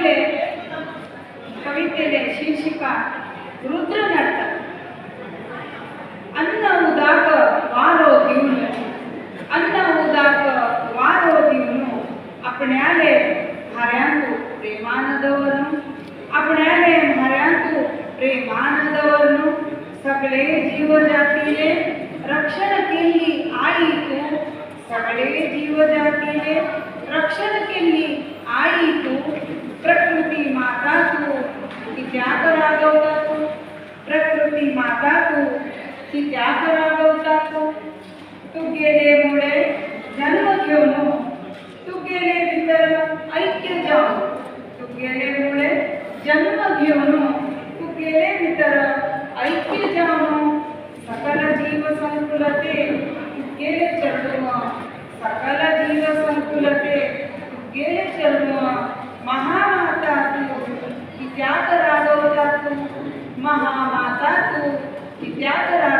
ಕವಿತೆ ಕವಿತೆಗೆ ಶೀರ್ಷಿಕ ರುದ್ರ ನರ್ತ ಅನ್ನ ಉದಾಕ ವಾರೋ ದಿವ್ನು ಅನ್ನ ಉದಾಕ ವಾರೋ ದಿವನು ಅಪಣ್ಯಾಲೆ ಮರ್ಯಾಂತು ಪ್ರೇಮಾನದವನು ಅಪಣ್ಯಾಲೆ ಮರ್ಯಾಂತು ಪ್ರೇಮಾನದವನು ಸಗಳೆ ಜೀವಜಾತಿಯೇ ರಕ್ಷಣೆಯಲ್ಲಿ ಆಯಿತು ಸಗಳೆ ಜೀವಜಾತಿಯೇ ರಕ್ಷಣೆಯಲ್ಲಿ ಆಯಿತು कि क्या करावं होता तो तू गेले मुळे जन्म घेऊन तू गेले तर ऐक्य जाओ तू गेले मुड़े जन्म क्यों घेऊन तू गेले तर ऐक्य जाओ सकल जीव संकुलते गेले जन्म सकल जीव संकुलते गेले जन्म महामाता तू कि क्या करा होता तू महामाता तू कि क्या करा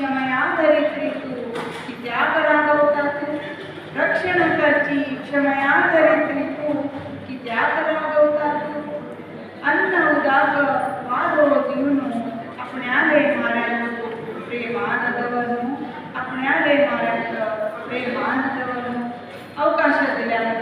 क्षमया धरित्रितु कित्या होतात रक्षण करची क्षमया धरित्रितु कित्या होतात अन्न उदास वादो जीवनो आपणाले महाराज प्रेमान दवनो आपणाले महाराज प्रेमान दवनो अवकाश दिल्यानंतर